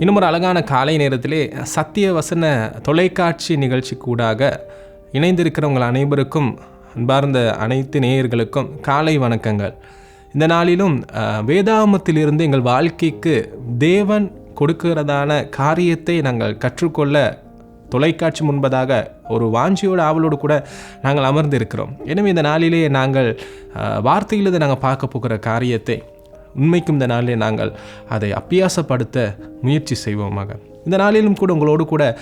இன்னும் ஒரு அழகான காலை நேரத்திலே சத்திய வசன தொலைக்காட்சி நிகழ்ச்சி கூடாக இணைந்திருக்கிறவங்கள் அனைவருக்கும் அன்பார்ந்த அனைத்து நேயர்களுக்கும் காலை வணக்கங்கள். இந்த நாளிலும் வேதாமத்திலிருந்து எங்கள் வாழ்க்கைக்கு தேவன் கொடுக்கிறதான காரியத்தை நாங்கள் கற்றுக்கொள்ள தொலைக்காட்சி முன்பதாக ஒரு வாஞ்சியோட ஆவலோடு கூட நாங்கள் அமர்ந்திருக்கிறோம். எனவே இந்த நாளிலேயே நாங்கள் வார்த்தையிலிருந்து நாங்கள் பார்க்க போகிற காரியத்தை உண்மைக்கும் இந்த நாளிலே நாங்கள் அதை அப்பியாசப்படுத்த முயற்சி செய்வோமாக இந்த நாளிலும் கூட உங்களோடு கூட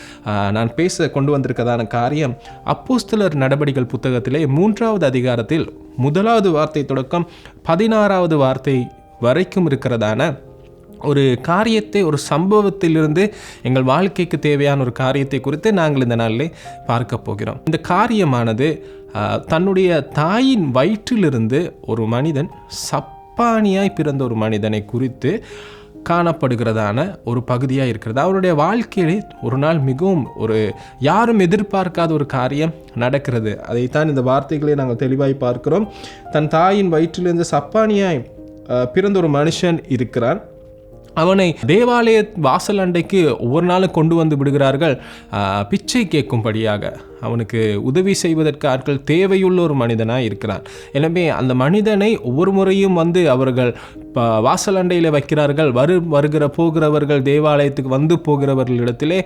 நான் பேச கொண்டு வந்திருக்கதான காரியம் அப்போஸ்தலர் நடபடிகள் புத்தகத்திலே மூன்றாவது அதிகாரத்தில் முதலாவது வார்த்தை தொடக்கம் பதினாறாவது வார்த்தை வரைக்கும் இருக்கிறதான ஒரு காரியத்தை ஒரு சம்பவத்திலிருந்து எங்கள் வாழ்க்கைக்கு தேவையான ஒரு காரியத்தை குறித்து நாங்கள் இந்த நாளிலே பார்க்க போகிறோம். இந்த காரியமானது தன்னுடைய தாயின் வயிற்றிலிருந்து ஒரு மனிதன் சப் சப்பானியாய் பிறந்த ஒரு மனிதனை குறித்து காணப்படுகிறதான ஒரு பகுதியாக இருக்கிறது. அவருடைய வாழ்க்கையிலே ஒரு நாள் மிகவும் ஒரு யாரும் எதிர்பார்க்காத ஒரு காரியம் நடக்கிறது. அதைத்தான் இந்த வார்த்தைகளை நாங்கள் தெளிவாய் பார்க்கிறோம். தன் தாயின் வயிற்றிலிருந்து சப்பானியாய் பிறந்த ஒரு மனுஷன் இருக்கிறான். அவனை தேவாலய வாசல் அண்டைக்கு ஒவ்வொரு நாளும் கொண்டு வந்து விடுகிறார்கள் பிச்சை கேட்கும்படியாக. அவனுக்கு உதவி செய்வதற்கு ஆட்கள் தேவையுள்ள ஒரு மனிதனாக இருக்கிறான். எனவே அந்த மனிதனை ஒவ்வொரு முறையும் வந்து அவர்கள் வாசலண்டையில் வாசல் அண்டையில் வைக்கிறார்கள். வரு வருகிற போகிறவர்கள் தேவாலயத்துக்கு வந்து போகிறவர்களிடத்திலே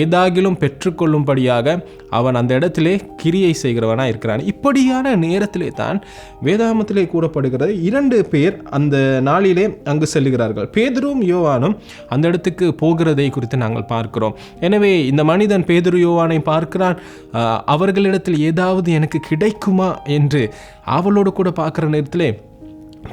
ஏதாகிலும் பெற்றுக்கொள்ளும்படியாக அவன் அந்த இடத்திலே கிரியை செய்கிறவனாக இருக்கிறான். இப்படியான நேரத்திலே தான் வேதாமத்திலே கூறப்படுகிறது இரண்டு பேர் அந்த நாளிலே அங்கு செல்கிறார்கள் பேதுரும் யோவானும் அந்த இடத்துக்கு போகிறதை குறித்து நாங்கள் பார்க்கிறோம். எனவே இந்த மனிதன் பேதுரு யோவானை பார்க்கிறான். அவர்களிடத்தில் ஏதாவது எனக்கு கிடைக்குமா என்று அவளோடு கூட பார்க்குற நேரத்திலே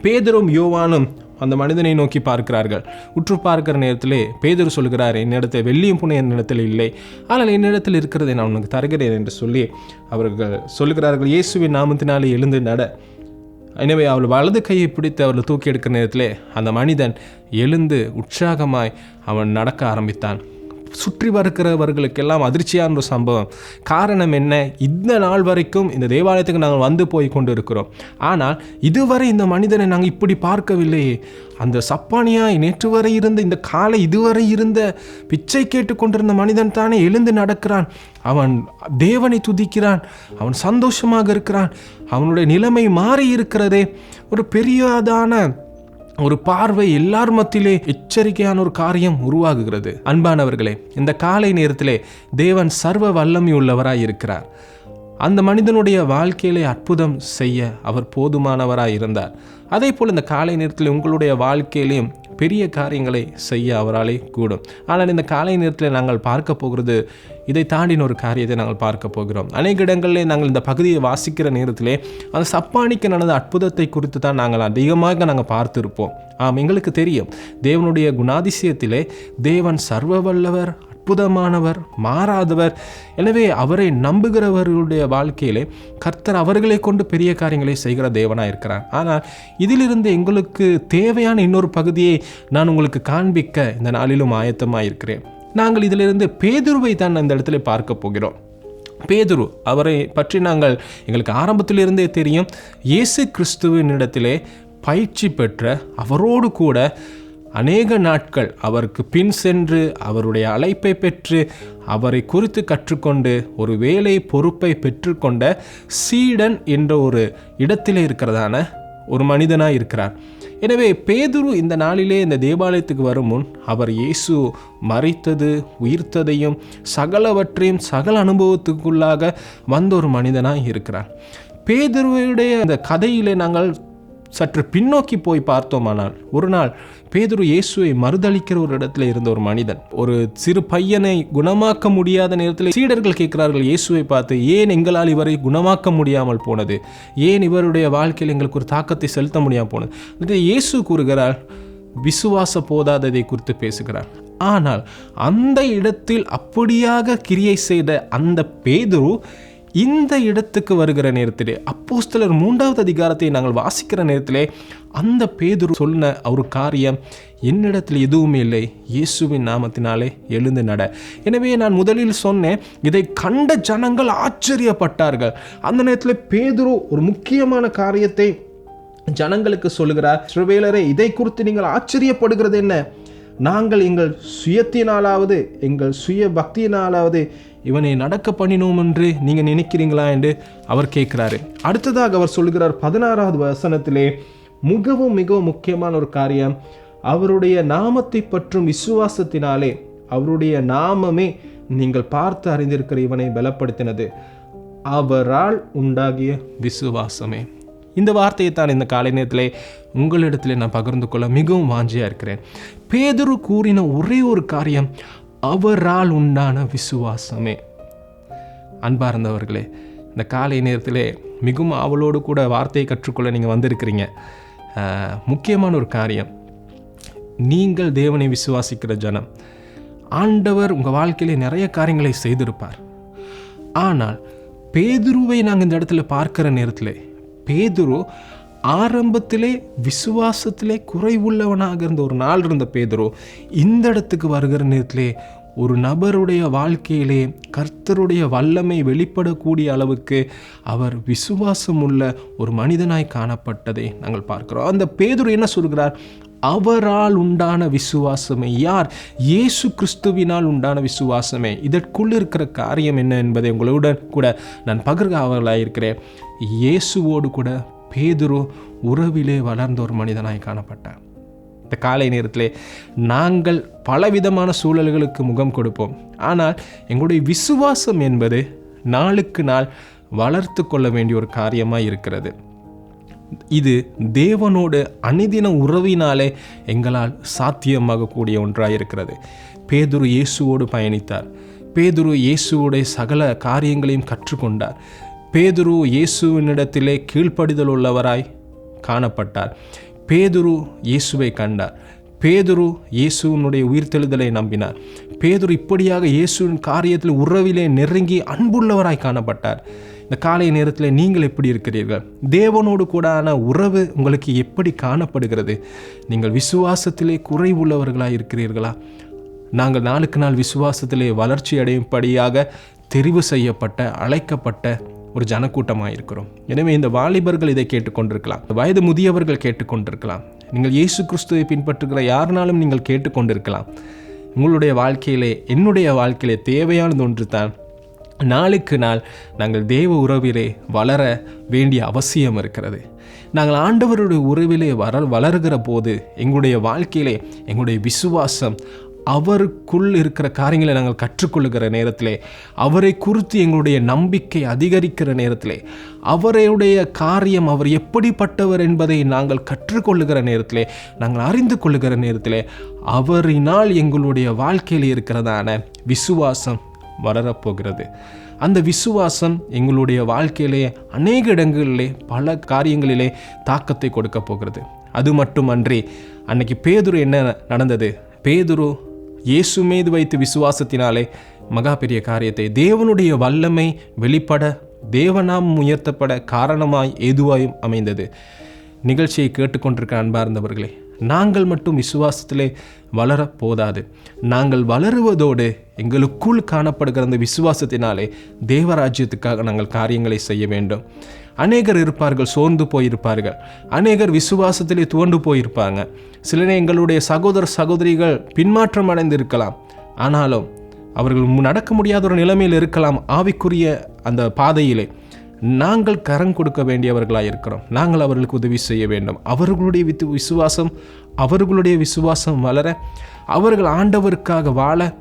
பேதரும் யோவானும் அந்த மனிதனை நோக்கி பார்க்கிறார்கள். உற்று பார்க்கிற நேரத்திலே பேதர் சொல்கிறார் என்னிடத்தில் வெள்ளியும் புனை என்னிடத்தில் இல்லை. ஆனால் என்னிடத்தில் இருக்கிறதை நான் உனக்கு தருகிறேன் என்று சொல்லி அவர்கள் சொல்லுகிறார்கள் இயேசுவின் நாமத்தினாலே எழுந்து நட. எனவே அவள் வலது கையை பிடித்து அவளை தூக்கி எடுக்கிற நேரத்தில் அந்த மனிதன் எழுந்து உற்சாகமாய் அவன் நடக்க ஆரம்பித்தான். சுற்றி வருகிறவர்களுக்கெல்லாம் அதிர்ச்சியான ஒரு சம்பவம். காரணம் என்ன? இந்த நாள் வரைக்கும் இந்த தேவாலயத்துக்கு நாங்கள் வந்து போய் கொண்டு இருக்கிறோம் ஆனால் இதுவரை இந்த மனிதனை நாங்கள் இப்படி பார்க்கவில்லையே. அந்த சப்பானியாய் நேற்று வரை இருந்த இந்த காலை இதுவரை இருந்த பிச்சை கேட்டுக்கொண்டிருந்த மனிதன் தானே எழுந்து நடக்கிறான். அவன் தேவனை துதிக்கிறான். அவன் சந்தோஷமாக இருக்கிறான். அவனுடைய நிலைமை மாறி இருக்கிறதே ஒரு பெரியதான ஒரு பார்வை எல்லார் மத்தியிலே எச்சரிக்கையான ஒரு காரியம் உருவாகுகிறது. அன்பானவர்களே இந்த காலை நேரத்திலே தேவன் சர்வ வல்லமை உள்ளவராய் இருக்கிறார். அந்த மனிதனுடைய வாழ்க்கையிலே அற்புதம் செய்ய அவர் போதுமானவராய் இருந்தார். அதே போல் இந்த காலை நேரத்தில் உங்களுடைய வாழ்க்கையிலையும் பெரிய காரியங்களை செய்ய அவராலே கூடும். ஆனால் இந்த காலை நேரத்தில் நாங்கள் பார்க்க போகிறது இதை தாண்டின ஒரு காரியத்தை நாங்கள் பார்க்க போகிறோம். அநேக இடங்களிலே நாங்கள் இந்த பகுதியை வாசிக்கிற நேரத்திலே அந்த சப்பானிக்கு நடந்த அற்புதத்தை குறித்து தான் நாங்கள் அதிகமாக நாங்கள் பார்த்துருப்போம். ஆம் எங்களுக்கு தெரியும். தேவனுடைய குணாதிசயத்திலே தேவன் சர்வ வல்லவர் அற்புதமானவர் மாறாதவர். எனவே அவரை நம்புகிறவர்களுடைய வாழ்க்கையிலே கர்த்தர் அவர்களை கொண்டு பெரிய காரியங்களை செய்கிற தேவனாக இருக்கிறார். ஆனால் இதிலிருந்து எங்களுக்கு தேவையான இன்னொரு பகுதியை நான் உங்களுக்கு காண்பிக்க இந்த நாளிலும் ஆயத்தமாக இருக்கிறேன். நாங்கள் இதிலிருந்து பேதுருவை தான் அந்த இடத்துல பார்க்க போகிறோம். பேதுரு அவரை பற்றி நாங்கள் எங்களுக்கு ஆரம்பத்திலிருந்தே தெரியும். இயேசு கிறிஸ்துவின் இடத்திலே பயிற்சி பெற்ற அவரோடு கூட அநேக நாட்கள் அவருக்கு பின் சென்று அவருடைய அழைப்பை பெற்று அவரை குறித்து கற்றுக்கொண்டு ஒரு வேலை பொறுப்பை பெற்றுக்கொண்ட சீடன் என்ற ஒரு இடத்தில் இருக்கிறதான ஒரு மனிதனாக இருக்கிறார். எனவே பேதுரு இந்த நாளிலே இந்த தேவாலயத்துக்கு வரும் முன் அவர் இயேசு மறித்தது உயிர்த்ததையும் சகலவற்றையும் சகல அனுபவத்துக்குள்ளாக வந்த ஒரு மனிதனாக இருக்கிறார். பேதுருவுடைய அந்த கதையிலே நாங்கள் சற்று பின்னோக்கி போய் பார்த்தோமானால் ஒரு நாள் பேதுரு இயேசுவை மறுதளிக்கிற ஒரு இடத்துல இருந்த ஒரு மனிதன் ஒரு சிறு பையனை குணமாக்க முடியாத நேரத்தில் சீடர்கள் கேட்கிறார்கள் இயேசுவை பார்த்து ஏன் எங்களால் இவரை குணமாக்க முடியாமல் போனது? ஏன் இவருடைய வாழ்க்கையில் எங்களுக்கு ஒரு தாக்கத்தை செலுத்த முடியாமல் போனது? இயேசு கூறுகிறார் விசுவாச போதாததை குறித்து பேசுகிறார். ஆனால் அந்த இடத்தில் அப்படியாக கிரியை செய்த அந்த பேதுரு இந்த இடத்துக்கு வருகிற நேரத்திலே அப்போஸ்தலர் மூன்றாவது அதிகாரத்தை நாங்கள் வாசிக்கிற நேரத்திலே அந்த பேதுரு சொன்ன ஒரு காரியம் என்னிடத்தில் எதுவுமே இல்லை. இயேசுவின் நாமத்தினாலே எழுந்து நட. எனவே நான் முதலில் சொன்னேன் இதை கண்ட ஜனங்கள் ஆச்சரியப்பட்டார்கள். அந்த நேரத்தில் பேதுரு ஒரு முக்கியமான காரியத்தை ஜனங்களுக்கு சொல்லுகிறார். சிறுவேலரே இதை குறித்து நீங்கள் ஆச்சரியப்படுகிறது என்ன? நாங்கள் எங்கள் சுயத்தினாலாவது எங்கள் சுய பக்தியினாலாவது இவனை நடக்க பண்ணினோம் என்று நீங்கள் நினைக்கிறீங்களா என்று அவர் கேட்கிறாரு. அடுத்ததாக அவர் சொல்கிறார் பதினாறாவது வசனத்திலே மிகவும் மிகவும் முக்கியமான ஒரு காரியம் அவருடைய நாமத்தை பற்றும் விசுவாசத்தினாலே அவருடைய நாமமே நீங்கள் பார்த்து அறிந்திருக்கிற இவனை பலப்படுத்தினது. அவரால் உண்டாகிய விசுவாசமே. இந்த வார்த்தையை தான் இந்த காலை நேரத்திலே உங்களிடத்திலே நான் பகிர்ந்து கொள்ள மிகவும் வாஞ்சியாக இருக்கிறேன். பேதுரு கூறின ஒரே ஒரு காரியம் அவரால் உண்டான விசுவாசமே. அன்பார்ந்தவர்களே இந்த காலை நேரத்திலே மிகவும் அவளோடு கூட வார்த்தையை கற்றுக்கொள்ள நீங்கள் வந்திருக்கிறீங்க. முக்கியமான ஒரு காரியம். நீங்கள் தேவனை விசுவாசிக்கிற ஜனம். ஆண்டவர் உங்கள் வாழ்க்கையிலே நிறைய காரியங்களை செய்திருப்பார். ஆனால் பேதுருவை நாங்கள் இந்த இடத்துல பார்க்கிற நேரத்தில் பேதுரு ஆரம்பத்திலே விசுவாசத்திலே குறைவுள்ளவனாக இருந்த ஒரு நாள் இருந்த பேதரோ இந்த இடத்துக்கு வருகிற நேரத்திலே ஒரு நபருடைய வாழ்க்கையிலே கர்த்தருடைய வல்லமை வெளிப்படக்கூடிய அளவுக்கு அவர் விசுவாசம் உள்ள ஒரு மனிதனாய் காணப்பட்டதை நாங்கள் பார்க்கிறோம். அந்த பேதுரு என்ன சொல்கிறார்? அவரால் உண்டான விசுவாசமே யார்? இயேசு கிறிஸ்துவினால் உண்டான விசுவாசமே. இதற்குள் இருக்கிற காரியம் என்ன என்பதை உங்களுடன் கூட நான் பகிர்காவலாக இருக்கிறேன் இயேசுவோடு கூட பேதுரு உறவிலே வளர்ந்த ஒரு மனிதனாய் காணப்பட்டார். இந்த காலை நேரத்திலே நாங்கள் பலவிதமான சூழல்களுக்கு முகம் கொடுப்போம். ஆனால் எங்களுடைய விசுவாசம் என்பது நாளுக்கு நாள் வளர்த்து கொள்ள வேண்டிய ஒரு காரியமாக இருக்கிறது. இது தேவனோடு அணிதின உறவினாலே எங்களால் சாத்தியமாகக்கூடிய ஒன்றாக இருக்கிறது. பேதுரு இயேசுவோடு பயணித்தார். பேதுரு இயேசுவோடைய சகல காரியங்களையும் கற்றுக்கொண்டார். பேதுரு இயேசுவினிடத்திலே கீழ்ப்படிதல் உள்ளவராய் காணப்பட்டார். பேதுரு இயேசுவை கண்டார். பேதுரு இயேசுவினுடைய உயிர்த்தெழுதலை நம்பினார். பேதுரு இப்படியாக இயேசுவின் காரியத்தில் உறவிலே நெருங்கி அன்புள்ளவராய் காணப்பட்டார். இந்த காலை நேரத்தில் நீங்கள் எப்படி இருக்கிறீர்கள்? தேவனோடு கூடான உறவு உங்களுக்கு எப்படி காணப்படுகிறது? நீங்கள் விசுவாசத்திலே குறைவுள்ளவர்களாக இருக்கிறீர்களா? நாங்கள் நாளுக்கு நாள் விசுவாசத்திலே வளர்ச்சி அடையும்படியாக தெரிவு செய்யப்பட்ட அழைக்கப்பட்ட ஒரு ஜனக்கூட்டமாக இருக்கிறோம். எனவே இந்த வாலிபர்கள் இதை கேட்டுக்கொண்டிருக்கலாம். வயது முதியவர்கள் கேட்டுக்கொண்டிருக்கலாம். நீங்கள் இயேசு கிறிஸ்துவை பின்பற்றுகிற யாருனாலும் நீங்கள் கேட்டுக்கொண்டிருக்கலாம். உங்களுடைய வாழ்க்கையிலே என்னுடைய வாழ்க்கையிலே தேவையானது ஒன்று தான் நாளுக்கு நாள் நாங்கள் தேவ உறவிலே வளர வேண்டிய அவசியம் இருக்கிறது. நாங்கள் ஆண்டவருடைய உறவிலே வர வளர்கிற போது எங்களுடைய வாழ்க்கையிலே எங்களுடைய விசுவாசம் அவருக்குள் இருக்கிற காரியங்களை நாங்கள் கற்றுக்கொள்ளுகிற நேரத்திலே அவரை குறித்து எங்களுடைய நம்பிக்கை அதிகரிக்கிற நேரத்திலே அவருடைய காரியம் அவர் எப்படிப்பட்டவர் என்பதை நாங்கள் கற்றுக்கொள்ளுகிற நேரத்திலே நாங்கள் அறிந்து கொள்ளுகிற நேரத்திலே அவரினால் எங்களுடைய வாழ்க்கையில் இருக்கிறதான விசுவாசம் வளரப்போகிறது. அந்த விசுவாசம் எங்களுடைய வாழ்க்கையிலே அநேக இடங்களிலே பல காரியங்களிலே தாக்கத்தை கொடுக்க போகிறது. அது மட்டுமன்றி அன்னைக்கு பேதுரு என்ன நடந்தது? பேதுரு இயேசு மீது வைத்து விசுவாசத்தினாலே மகா பெரிய காரியத்தை தேவனுடைய வல்லமை வெளிப்பட தேவனாம் உயர்த்தப்பட காரணமாய் எதுவாயும் அமைந்தது. நிகழ்ச்சியை கேட்டுக்கொண்டிருக்க அன்பார்ந்தவர்களே நாங்கள் மட்டும் விசுவாசத்திலே வளர போதாது. நாங்கள் வளருவதோடு எங்களுக்குள் காணப்படுகிற அந்த விசுவாசத்தினாலே தேவராஜ்யத்துக்காக நாங்கள் காரியங்களை செய்ய வேண்டும். அநேகர் இருப்பார்கள் சோர்ந்து போயிருப்பார்கள். அநேகர் விசுவாசத்திலே துவண்டு போயிருப்பாங்க. சிலர் எங்களுடைய சகோதர சகோதரிகள் பின்மாற்றம் அடைந்திருக்கலாம். ஆனாலும் அவர்கள் நடக்க முடியாத ஒரு நிலைமையில் இருக்கலாம் ஆவிக்குரிய அந்த பாதையிலே. நாங்கள் கரம் கொடுக்க வேண்டியவர்களாக இருக்கிறோம். நாங்கள் அவர்களுக்கு உதவி செய்ய வேண்டும். அவர்களுடைய வித்து விசுவாசம் அவர்களுடைய விசுவாசம் வளர அவர்கள் ஆண்டவருக்காக வாழ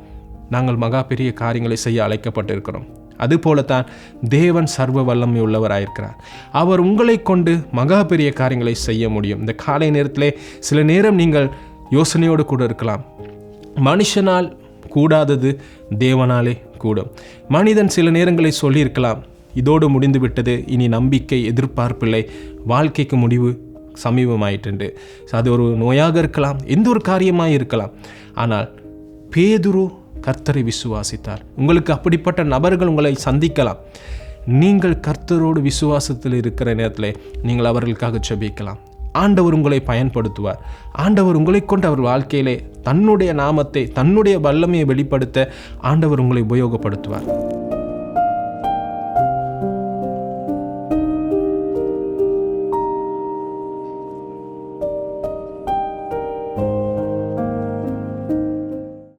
நாங்கள் மகா பெரிய காரியங்களை செய்ய அழைக்கப்பட்டிருக்கிறோம். அதுபோலத்தான் தேவன் சர்வ வல்லமை உள்ளவராயிருக்கிறார். அவர் உங்களை கொண்டு மகா பெரிய காரியங்களை செய்ய முடியும். இந்த காலை நேரத்திலே சில நேரம் நீங்கள் யோசனையோடு கூட இருக்கலாம். மனுஷனால் கூடாதது தேவனாலே கூடும். மனிதன் சில நேரங்களை சொல்லியிருக்கலாம். இதோடு முடிந்து விட்டது இனி நம்பிக்கை எதிர்பார்ப்பில்லை வாழ்க்கைக்கு முடிவு சமீபமாயிட்டு அது ஒரு நோயாக இருக்கலாம். எந்த ஒரு காரியமாக இருக்கலாம் ஆனால் பேதுரு கர்த்தரை விசுவாசித்தார். உங்களுக்கு அப்படிப்பட்ட நபர்கள் உங்களை சந்திக்கலாம். நீங்கள் கர்த்தரோடு விசுவாசத்தில் இருக்கிற நேரத்தில் நீங்கள் அவர்களுக்காக செபிக்கலாம் ஆண்டவர் உங்களை பயன்படுத்துவார். ஆண்டவர் உங்களை கொண்டு அவர் வாழ்க்கையிலே தன்னுடைய நாமத்தை தன்னுடைய வல்லமையை வெளிப்படுத்த ஆண்டவர் உங்களை உபயோகப்படுத்துவார்.